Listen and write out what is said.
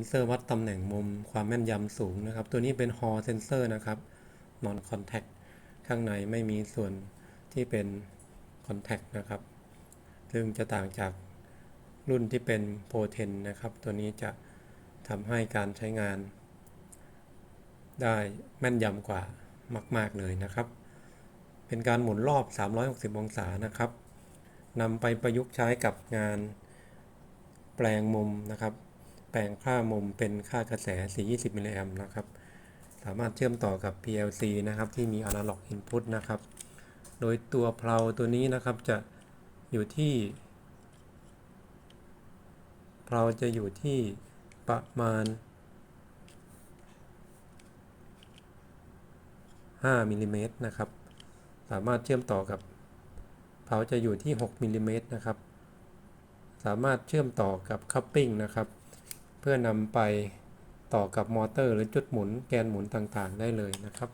นเซอร์วัดตำแหน่งมุมความแม่นยำสูงนะครับ ตัวนี้เป็น Hall Sensor นะครับ Non Contact ข้างในไม่มีส่วนที่เป็น Contact นะครับ ซึ่งจะต่างจากรุ่นที่เป็น Pro 10 นะครับ ตัวนี้จะทำให้การใช้งาน ได้แม่นยำกว่ามาก ๆ เลยนะครับ เป็นการหมุนรอบ 360 องศานะครับนำไปประยุกต์ใช้กับงานแปลงมุมนะครับ แปลงค่ามุมเป็นค่ากระแส 420มิลลิแอมป์นะครับ สามารถเชื่อมต่อกับ PLC นะครับ ที่มี Analog Input นะครับ โดยตัวเพลาตัวนี้นะครับจะอยู่ที่เพลาจะอยู่ที่ประมาณ 5มิลลิเมตรนะครับ สามารถเชื่อมต่อกับเพลาจะอยู่ที่ 6มิลลิเมตรนะครับ สามารถเชื่อมต่อกับคัพปิ้งนะครับ เพื่อนำไปต่อกับมอเตอร์หรือจุดหมุนแกนหมุนต่างๆ ได้เลยนะครับ